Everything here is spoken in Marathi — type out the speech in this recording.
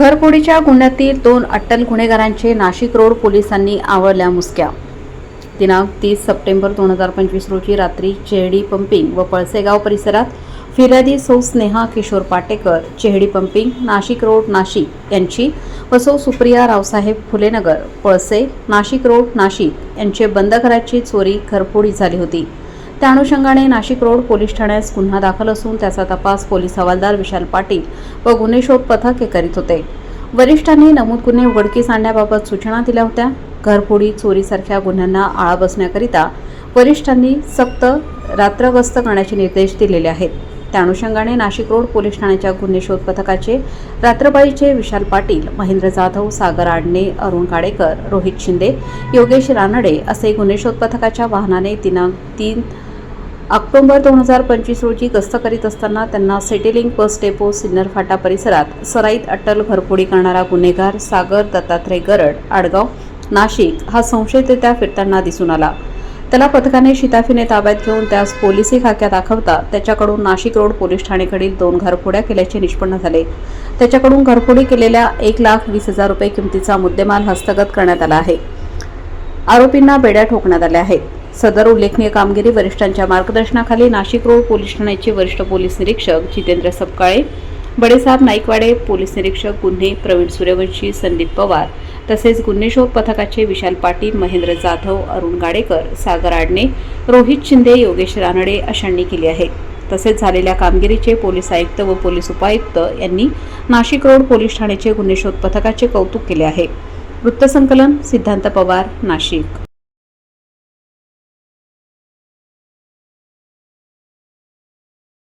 घरफोडीच्या गुन्ह्यातील दोन अट्टल गुन्हेगारांचे नाशिक रोड पोलिसांनी आवळल्या मुसक्या. दिनांक तीस सप्टेंबर दोन हजार पंचवीस रोजी रात्री चेहडी पंपिंग व पळसेगाव परिसरात फिर्यादी सौ स्नेहा किशोर पाटेकर चेहडी पंपिंग नाशिक रोड नाशिक यांची व सौ सुप्रिया रावसाहेब फुलेनगर पळसे नाशिक रोड नाशिक यांचे बंद घराची चोरी घरफोडी झाली होती. त्या अनुषंगाने नाशिक रोड पोलीस ठाण्यास गुन्हा दाखल असून त्याचा तपास पोलीस हवालदार विशाल पाटील व गुन्हे शोध पथक हे करीत होते. वरिष्ठांनी नमूद गुन्हे उघडकीस आणण्याबाबत सूचना दिल्या होत्या. घरफोडी चोरीसारख्या गुन्ह्यांना आळा बसण्याकरिता वरिष्ठांनी सक्त रात्रगस्त करण्याचे निर्देश दिलेले आहेत. त्या अनुषंगाने नाशिक रोड पोलीस ठाण्याच्या गुन्हे शोध पथकाचे रात्रपाळीचे विशाल पाटील महेंद्र जाधव सागर आडणे अरुण काडेकर रोहित शिंदे योगेश रानडे असे गुन्हे शोध पथकाच्या वाहनाने दिनांक तीन ऑक्टोबर दोन हजार पंचवीस रोजी गस्त करीत असताना त्यांना सेटेलिंग बस डेपो सिन्नर फाटा परिसरात सराईत अट्टल घरफोडी करणारा गुन्हेगार सागर दत्तात्रय गरड आडगाव नाशिक हा संशयितरित्या फिरताना दिसून आला. त्याला पथकाने शिताफीने ताब्यात घेऊन त्यास पोलिसी खाक्या दाखवता त्याच्याकडून नाशिक रोड पोलीस ठाणेकडील दोन घरफोड्या केल्याचे निष्पन्न झाले. त्याच्याकडून घरफोडी केलेल्या एक लाख वीस हजार रुपये किमतीचा मुद्देमाल हस्तगत करण्यात आला आहे. आरोपींना बेड्या ठोकण्यात आल्या आहेत. सदर उल्लेखनीय कामगिरी वरिष्ठांच्या मार्गदर्शनाखाली नाशिक रोड पोलीस ठाण्याचे वरिष्ठ पोलीस निरीक्षक जितेंद्र सपकाळे बडेसाहेब नाईकवाडे पोलीस निरीक्षक गुन्हे प्रवीण सूर्यवंशी संदीप पवार तसेच गुन्हेशोध पथकाचे विशाल पाटील महेंद्र जाधव अरुण गाडेकर सागर आडणे रोहित शिंदे योगेश रानडे अशांनी केली आहे. तसेच झालेल्या कामगिरीचे पोलीस आयुक्त व पोलीस उपायुक्त यांनी नाशिक रोड पोलीस ठाण्याचे गुन्हेशोध पथकाचे कौतुक केले आहे. वृत्तसंकलन सिद्धांत पवार नाशिक.